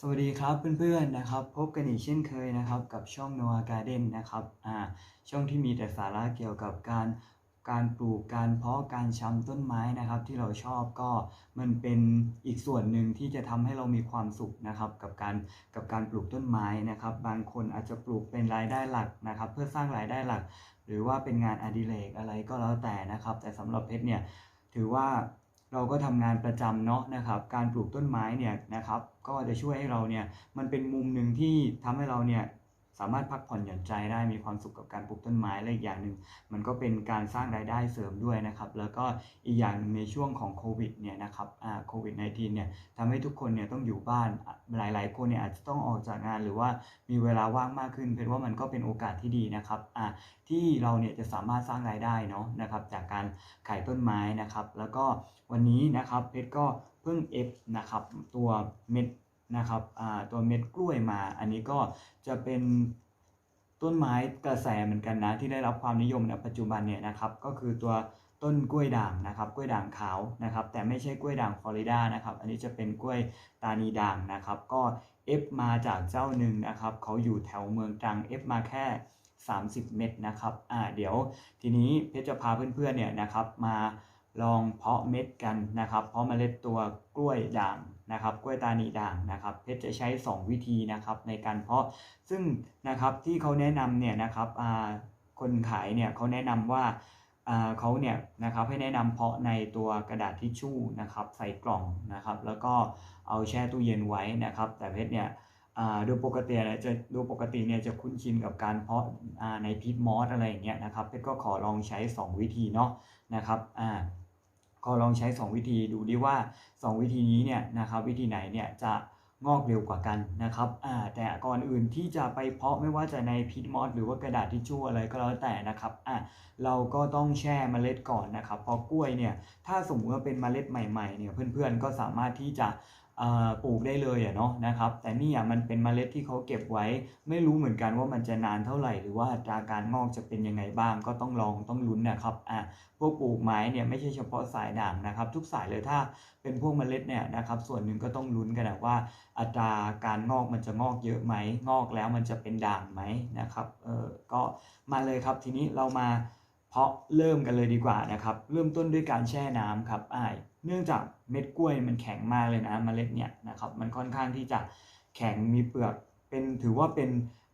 สวัสดีครับเพื่อนๆนะครับ พบกันอีกเช่นเคยนะครับ กับช่อง Noah Garden นะครับอ่าช่องที่มีแต่สาระเกี่ยวกับการการปลูกการเพาะการชำต้นไม้นะครับ ที่เราชอบก็มันเป็นอีกส่วนหนึ่งที่จะทำให้เรามีความสุขนะครับ กับการกับการปลูกต้นไม้นะครับ บางคนอาจจะปลูกเป็นรายได้หลักนะครับ เพื่อสร้างรายได้หลัก หรือว่าเป็นงานอดิเรกอะไรก็แล้วแต่นะครับ แต่สำหรับเพชรเนี่ยถือว่า เราก็ทำงานประจำเนาะนะครับ การปลูกต้นไม้เนี่ยนะครับ ก็จะช่วยให้เราเนี่ยมันเป็นมุมหนึ่งที่ทำให้เราเนี่ย สามารถพักผ่อนหย่อนใจได้มีความสุขกับการปลูกต้นไม้และอีกอย่างหนึ่งมันก็เป็นการสร้างรายได้เสริมด้วยนะครับ แล้วก็อีกอย่างหนึ่งในช่วงของโควิดเนี่ยนะครับโควิด -19 เนี่ยทำให้ทุกคนเนี่ยต้องอยู่บ้านหลาย ๆ คนเนี่ยอาจจะต้องออกจากงานหรือว่ามีเวลาว่างมากขึ้นเป็นว่ามันก็เป็นโอกาสที่ดีนะครับที่เราเนี่ยจะสามารถสร้างรายได้เนาะนะครับ จากการขายต้นไม้นะครับ แล้วก็วันนี้นะครับเพชรก็เพิ่งเอฟนะครับตัวเม็ด นะครับตัวเม็ดกล้วยมา อันนี้ก็จะเป็นต้นไม้กระแสเหมือนกันนะที่ได้รับความนิยมในปัจจุบันเนี่ยนะครับ ก็คือตัวต้นกล้วยด่างนะครับกล้วยด่างขาวนะครับ แต่ไม่ใช่กล้วยด่างฟลอริดานะครับ อันนี้จะเป็นกล้วยตานีด่างนะครับ ก็เอฟมาจากเจ้าหนึ่งนะครับเขาอยู่แถวเมืองตรังเอฟมาแค่ 30 เม็ดนะครับอ่าเดี๋ยวทีนี้เพชรจะพาเพื่อนๆเนี่ยนะครับมาลองเพาะเม็ดกันนะครับ เพาะเมล็ดตัวกล้วยด่าง นะครับกล้วยตานีด่างนะครับเพชรจะใช้ 2 วิธีนะครับในการเพาะซึ่งนะครับที่เขาแนะนำเนี่ยนะครับคนขายเนี่ยเขาแนะนำว่าอ่าเขาเนี่ยนะครับให้แนะนำเพาะในตัวกระดาษทิชชู่นะครับใส่กล่องนะครับแล้วก็เอาแช่ตู้เย็นไว้นะครับ แต่เพชรเนี่ยโดยปกติเนี่ยจะโดยปกติเนี่ยจะคุ้นชินกับการเพาะในพีทมอสอะไรอย่างเงี้ยนะครับเพชรก็ขอลองใช้ 2 วิธีเนาะนะครับอ่า ก็ลองใช้ 2 วิธีดูดิว่า 2 วิธีนี้เนี่ยนะครับวิธีไหนเนี่ยจะงอกเร็วกว่ากันนะครับแต่ก่อนอื่นที่จะไปเพาะไม่ว่าจะในพีทมอสหรือว่ากระดาษทิชชู่อะไรก็แล้วแต่นะครับเราก็ต้องแช่เมล็ดก่อนนะครับเพราะกล้วยเนี่ยถ้าสมมติว่าเป็นเมล็ดใหม่ๆเนี่ยเพื่อนๆก็สามารถที่จะ ปลูกได้เลยอะเนาะนะครับ แต่นี่อะมันเป็นเมล็ดที่เขาเก็บไว้ ไม่รู้เหมือนกันว่ามันจะนานเท่าไหร่ หรือว่าอัตราการงอกจะเป็นยังไงบ้าง ก็ต้องลองต้องลุ้นนะครับอ่าพวกปลูกไม้เนี่ยไม่ใช่เฉพาะสายด่างนะครับ ทุกสายเลยถ้าเป็นพวกเมล็ดเนี่ยนะครับส่วนหนึ่งก็ต้องลุ้นกันนะว่า อัตราการงอกมันจะงอกเยอะไหมงอกแล้วมันจะเป็นด่างไหมนะครับเออก็มาเลยครับทีนี้เรามา เพาะเริ่มกันเลยดีกว่านะครับ เริ่มต้นด้วยการแช่น้ำครับอ่าเนื่องจากเม็ดกล้วยมันแข็งมากเลยนะเมล็ดเนี่ยนะครับมันค่อนข้างที่จะแข็งมีเปลือกเป็นถือว่าเป็น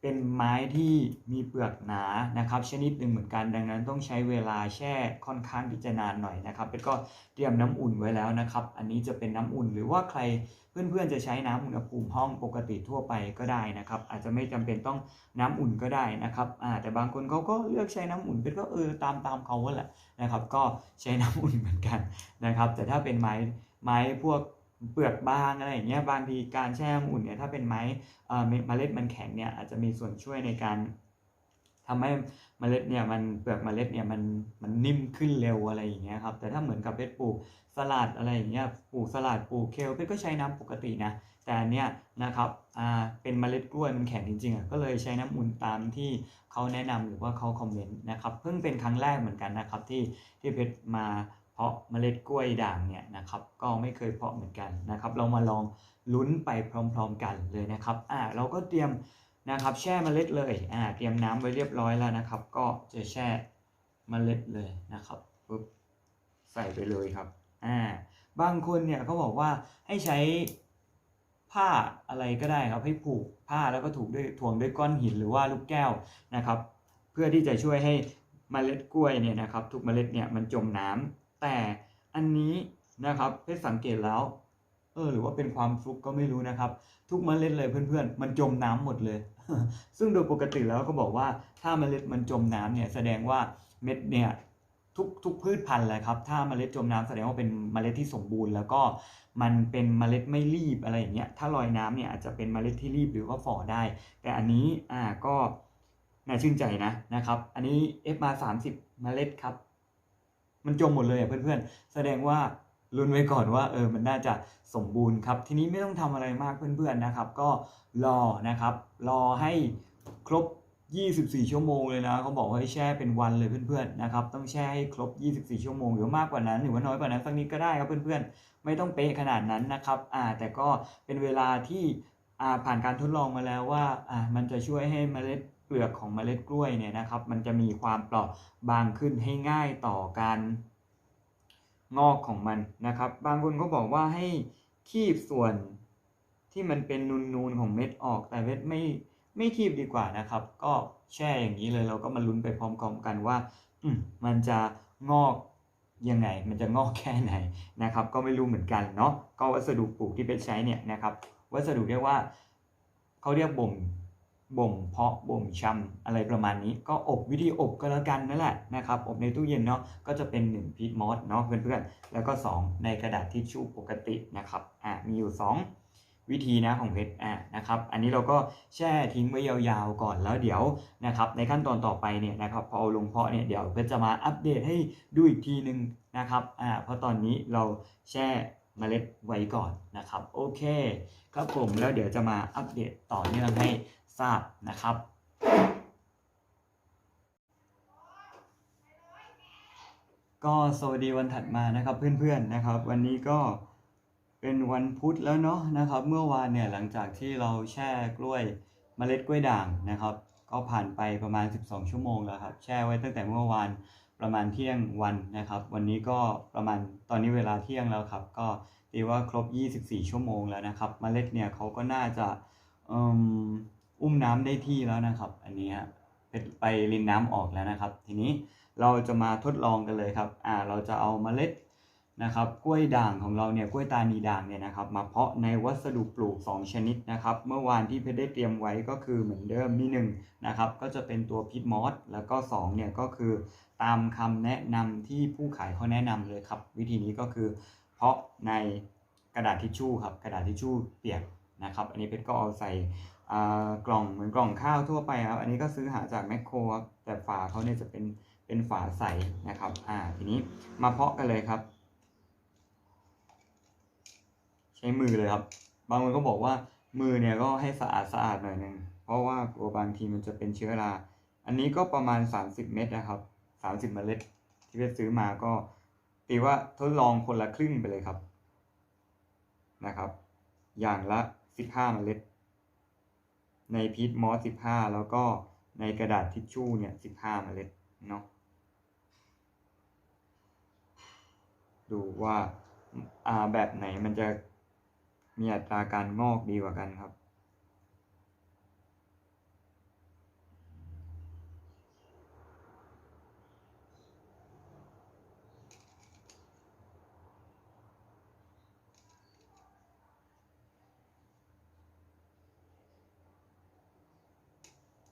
เป็นไม้ที่มีเปลือกหนานะครับ ชนิดหนึ่งเหมือนกันดังนั้นต้องใช้เวลาแช่ค่อนข้างที่จะนานหน่อยนะครับแล้วก็เตรียมน้ำอุ่นไว้แล้วนะครับ อันนี้จะเป็นน้ำอุ่นหรือว่าใคร เพื่อนๆจะใช้น้ำอุณหภูมิห้องปกติทั่วไปก็ได้นะครับ อาจจะไม่จำเป็นต้องน้ำอุ่นก็ได้นะครับแต่บางคนเขาก็เลือกใช้น้ำอุ่นเป็นก็เออตามตามเขาแหละนะครับ ก็ใช้น้ำอุ่นเหมือนกันนะครับ แต่ถ้าเป็นไม้ไม้พวกเปลือกบางอะไรอย่างเงี้ยบางทีการแช่น้ำอุ่นเนี่ยถ้าเป็นไม้เมล็ดมันแข็งเนี่ยอาจจะมีส่วนช่วยในการ ทำให้เมล็ดเนี่ยมันเปลือกเมล็ดเนี่ยมันมันนิ่มขึ้นเร็วอะไรอย่างเงี้ยครับแต่ถ้าเหมือนกับเพชรปลูกสลัดอะไรอย่างเงี้ยปลูกสลัดปลูกเคลเพชรก็ใช้น้ำปกตินะแต่อันเนี้ยนะครับอ่าเป็นเมล็ดกล้วยมันแข็งจริงๆอะก็เลยใช้น้ำอุ่นตามที่เขาแนะนำหรือว่าเขาคอมเมนต์นะครับเพิ่งเป็นครั้งแรกเหมือนกันนะครับที่ที่เพชรมาเพาะเมล็ดกล้วยด่างเนี่ยนะครับก็ไม่เคยเพาะเหมือนกันนะครับเรามาลองลุ้นไปพร้อม ๆ กันเลยนะครับอ่าเราก็เตรียม นะครับ แช่เมล็ดเลยอ่าเตรียมน้ำไว้เรียบร้อยแล้วนะครับ ก็จะแช่เมล็ดเลยนะครับปุ๊บใส่ไปเลยครับอ่าบางคนเนี่ยเขาบอกว่าให้ใช้ผ้าอะไรก็ได้ครับให้ผูกผ้าแล้วก็ถูกด้วยถ่วงด้วยก้อนหินหรือว่าลูกแก้วนะครับ เพื่อที่จะช่วยให้เมล็ดกล้วยเนี่ยนะครับ ทุกเมล็ดเนี่ยมันจมน้ำแต่อันนี้นะครับเพชรสังเกตแล้วเออหรือว่าเป็นความฟลุกก็ไม่รู้นะครับ ทุกเมล็ดเลยเพื่อนๆ มันจมน้ำหมดเลย ซึ่งโดยปกติแล้วก็บอกว่าถ้าเมล็ดมันจมน้ำเนี่ยแสดงว่าเม็ดเนี่ยทุกทุกพืชพันธุ์เลยครับ ถ้าเมล็ดจมน้ำแสดงว่าเป็นเมล็ดที่สมบูรณ์ แล้วก็มันเป็นเมล็ดไม่รีบอะไรอย่างเงี้ย ถ้าลอยน้ำเนี่ยอาจจะเป็นเมล็ดที่รีบหรือว่าฝ่อได้ แต่อันนี้อ่าก็น่าชื่นใจนะนะครับ อันนี้ F มา30 เมล็ดครับ มันจมหมดเลยอะเพื่อนๆ แสดงว่า ลุ้นไว้ก่อนว่าเออมันน่าจะสมบูรณ์ครับ ทีนี้ไม่ต้องทำอะไรมากเพื่อนๆนะครับ ก็รอนะครับ รอให้ครบ 24 ชั่วโมงเลยนะเขาบอกให้แช่เป็นวันเลยเพื่อนๆนะครับ ต้องแช่ให้ครบ 24 ชั่วโมงหรือมากกว่านั้นหรือว่าน้อยกว่านั้นสักนิดก็ได้ครับเพื่อนๆ ไม่ต้องเป๊ะขนาดนั้นนะครับอ่าแต่ก็เป็นเวลาที่อ่าผ่านการทดลองมาแล้วว่าอ่ามันจะช่วยให้เมล็ดเปลือกของเมล็ดกล้วยเนี่ยนะครับ มันจะมีความเปราะบางขึ้นให้ง่ายต่อการ งอกของมันนะครับ บางคนก็บอกว่าให้คีบส่วนที่มันเป็นนูนๆของเม็ดออก แต่เม็ดไม่ไม่คีบดีกว่านะครับ ก็แช่อย่างนี้เลยเราก็มาลุ้นไปพร้อมๆกันว่า อืมันจะงอกยังไง มันจะงอกแค่ไหนนะครับ ก็ไม่รู้เหมือนกันเนาะก็วัสดุปลูกที่เป็นใช้เนี่ยนะครับ วัสดุเรียกว่าเขาเรียกบ่ม บ่มเพาะบ่มชำอะไรประมาณนี้ ก็อบวิธีอบก็แล้วกันนั่นแหละนะครับอบในตู้เย็นเนาะก็จะเป็น 1 พีทมอสเนาะเพื่อนๆ แล้วก็ 2 ในกระดาษทิชชู่ปกตินะครับอ่ามีอยู่ 2 วิธีนะของเพชรอ่านะครับอันนี้เราก็แช่ทิ้งไว้ยาวๆก่อนแล้วเดี๋ยวนะครับในขั้นตอนต่อไปเนี่ยนะครับพอเอาลงเพาะเนี่ยเดี๋ยวเพชรจะมาอัปเดตให้ดูอีกทีนึงนะครับอ่าเพราะตอนนี้เราแช่เมล็ดไว้ก่อนนะครับ โอเค ครับผมแล้วเดี๋ยวจะมาอัปเดตต่อเนื่องให้ ทราบนะครับ ก็สวัสดีวันถัดมานะครับเพื่อนๆนะครับ วันนี้ก็เป็นวันพุธแล้วเนาะนะครับ เมื่อวานเนี่ยหลังจากที่เราแช่กล้วยเมล็ดกล้วยด่างนะครับ ก็ผ่านไปประมาณ 12 ชั่วโมงแล้วครับ แช่ไว้ตั้งแต่เมื่อวานประมาณเที่ยงวันนะครับ วันนี้ก็ประมาณตอนนี้เวลาเที่ยงแล้วครับ ก็ตีว่าครบ 24 ชั่วโมงแล้วนะครับเมล็ดเนี่ยเขาก็น่าจะอืม อุ้มน้ำได้ที่แล้วนะครับ อันนี้ฮะไปรินน้ำออกแล้วนะครับ ทีนี้เราจะมาทดลองกันเลยครับอ่าเราจะเอาเมล็ดนะครับกล้วยด่างของเราเนี่ยกล้วยตานีด่างเนี่ยนะครับ มาเพาะในวัสดุปลูก 2 ชนิดนะครับ เมื่อวานที่เพชรได้เตรียมไว้ก็คือเหมือนเดิมมี1นะครับ ก็จะเป็นตัวพิทมอสแล้วก็2เนี่ยก็คือตามคำแนะนำที่ผู้ขายเขาแนะนำเลยครับ วิธีนี้ก็คือเพาะในกระดาษทิชชู่ครับกระดาษทิชชู่เปียก นะครับอันนี้เพชรก็เอาใส่กล่องเหมือนกล่องข้าวทั่วไปครับ อันนี้ก็ซื้อหาจากแมคโครครับแต่ฝาเขาเนี่ยจะเป็นเป็นฝาใสนะครับอ่าทีนี้มาเพาะกันเลยครับ ใช้มือเลยครับ บางคนก็บอกว่ามือเนี่ยก็ให้สะอาดสะอาดหน่อยหนึงเพราะว่ากลัวบางทีมันจะเป็นเชื้อรา อันนี้ก็ประมาณ 30 เม็ดนะครับ 30เมล็ด ที่ไปซื้อมาก็ตีว่าทดลองคนละครึ่งไปเลยครับนะครับ อย่างละ 15 เมล็ด ในพีทมอส 15 แล้วก็ในกระดาษทิชชู่เนี่ย 15 เมล็ดเนาะดูว่าอ่าแบบไหนมันจะมีอัตราการงอกดีกว่ากันครับ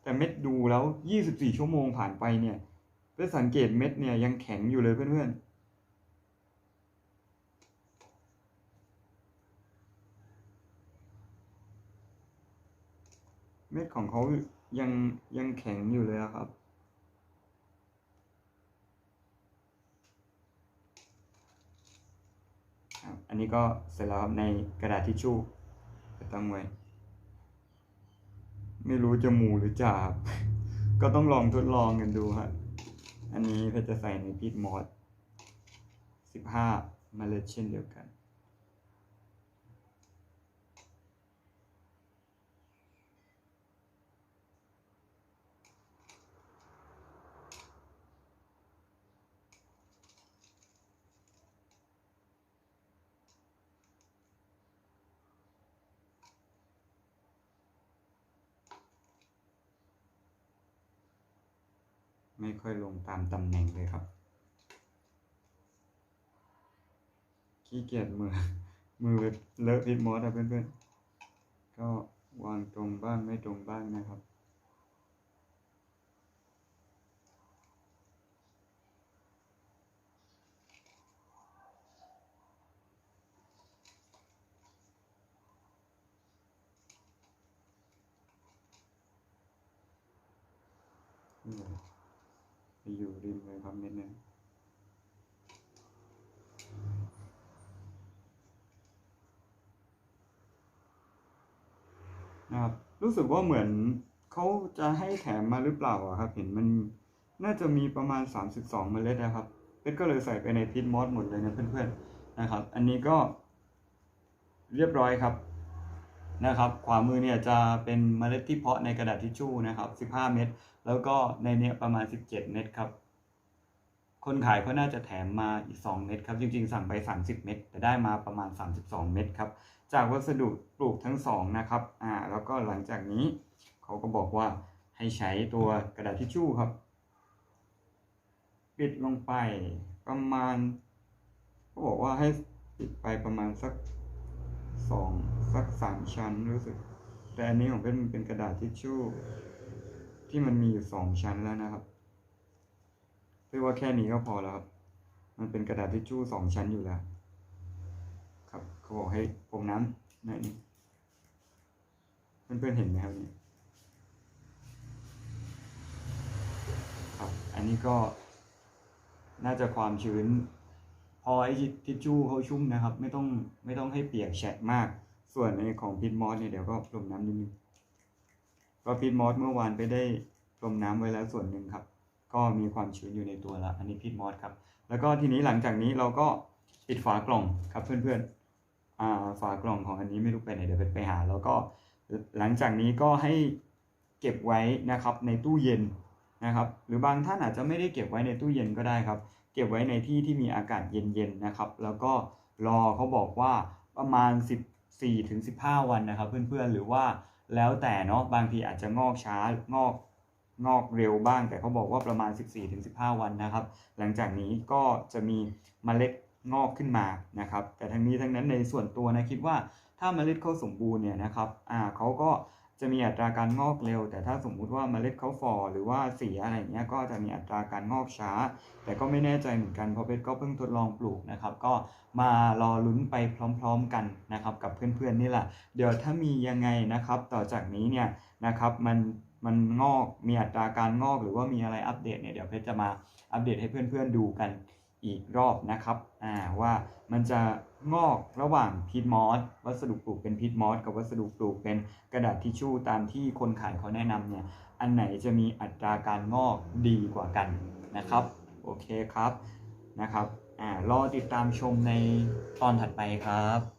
แต่เม็ดดูแล้ว 24 ชั่วโมงผ่านไปเนี่ยเพื่อสังเกตเม็ดเนี่ยยังแข็งอยู่เลยเพื่อนๆเม็ดของเขายังยังแข็งอยู่เลยครับ อันนี้ก็เสร็จแล้วครับในกระดาษทิชชู่ตั้งไว้ ไม่รู้จะหมูหรือจ่าครับก็ต้องลองทดลองกันดูฮะอันนี้เพชรจะใส่ในพีทมอสสิบห้าเมล็ดเช่นเดียวกัน ไม่ค่อยลงตามตำแหน่งเลยครับ ขี้เกียจมือ มือเลอะพิษมอสอะเพื่อนๆ ก็วางตรงบ้างไม่ตรงบ้างนะครับนี่เลยไป อยู่ริมเลยครับเม็ดนึงนะครับรู้สึกว่าเหมือนเขาจะให้แถมมาหรือเปล่าอะครับ เห็นมันน่าจะมีประมาณ 32เมล็ดนะครับเพชรก็เลยใส่ไปในพิทมอสหมดเลยนะเพื่อนๆนะครับ อันนี้ก็เรียบร้อยครับ นะครับ ขวามือเนี่ยจะเป็นเมล็ดที่เพาะในกระดาษทิชชู่นะครับ 15 เม็ด แล้วก็ในเนี้ยประมาณ 17 เม็ดครับ คนขายเขาน่าจะแถมมาอีก 2 เม็ดครับ จริงๆ สั่งไป 30 เม็ด แต่ได้มาประมาณ 32 เม็ดครับ จากวัสดุปลูกทั้งสองนะครับ อ่า แล้วก็หลังจากนี้เขาก็บอกว่าให้ใช้ตัวกระดาษทิชชู่ครับ ปิดลงไปประมาณเขาบอกว่าให้ปิดไปประมาณสักสอง สักสามชั้นรู้สึก แต่อันนี้ของเป็นมันเป็นกระดาษทิชชู่ที่มันมีอยู่สองชั้นแล้วนะครับเรียกว่าแค่นี้ก็พอแล้วครับ มันเป็นกระดาษทิชชู่สองชั้นอยู่แล้ว ครับเขาบอกให้พรมน้ำหน่อนเพื่อนๆเห็นไหมครับเนี่ยครับ อันนี้ก็น่าจะความชื้น พอไอ้ทิชชู่เขาชุ่มนะครับ ไม่ต้องไม่ต้องให้เปียกแฉะมาก ส่วนในของพิทมอสเนี่ยเดี๋ยวก็พรมน้ำนิดนึงก็พิทมอสเมื่อวานไปได้พรมน้ำไว้แล้วส่วนหนึ่งครับ ก็มีความชื้นอยู่ในตัวละอันนี้พิทมอสครับ แล้วก็ทีนี้หลังจากนี้เราก็ปิดฝากล่องครับเพื่อนๆอ่าฝากล่องของอันนี้ไม่รู้ไปไหนเดี๋ยวไปไปหา แล้วก็หลังจากนี้ก็ให้เก็บไว้นะครับในตู้เย็นนะครับ หรือบางท่านอาจจะไม่ได้เก็บไว้ในตู้เย็นก็ได้ครับ เก็บไว้ในที่ที่มีอากาศเย็นๆนะครับ แล้วก็รอเขาบอกว่าประมาณ 4ถึง15 วันนะครับ เพื่อนๆหรือว่าแล้วแต่เนาะบางทีอาจจะงอกช้างอกงอกเร็วบ้าง แต่เขาบอกว่าประมาณ 14ถึง15 วันนะครับ หลังจากนี้ก็จะมีเมล็ดงอกขึ้นมานะครับ แต่ทั้งนี้ทั้งนั้นในส่วนตัวนะคิดว่าถ้าเมล็ดเขาสมบูรณ์เนี่ยนะครับอ่าเขาก็ จะมีอัตราการงอกเร็ว แต่ถ้าสมมุติว่าเมล็ดเขาฝ่อหรือว่าเสียอะไรเงี้ยก็จะมีอัตราการงอกช้า แต่ก็ไม่แน่ใจเหมือนกันเพราะเพชรก็เพิ่งทดลองปลูกนะครับ ก็มารอลุ้นไปพร้อม ๆกันนะครับกับเพื่อนๆนี่แหละเดี๋ยวถ้ามียังไงนะครับ ต่อจากนี้เนี่ยนะครับมันมันงอกมีอัตราการงอกหรือว่ามีอะไรอัปเดตเนี่ยเดี๋ยวเพชรจะมาอัปเดตให้เพื่อนๆดูกัน อีกรอบนะครับอ่าว่ามันจะงอกระหว่างพีทมอสวัสดุปลูกเป็นพีทมอสกับวัสดุปลูกเป็นกระดาษทิชชู่ตามที่คนขายเขาแนะนำเนี่ยอันไหนจะมีอัตราการงอกดีกว่ากันนะครับโอเคครับนะครับอ่ารอติดตามชมในตอนถัดไปครับ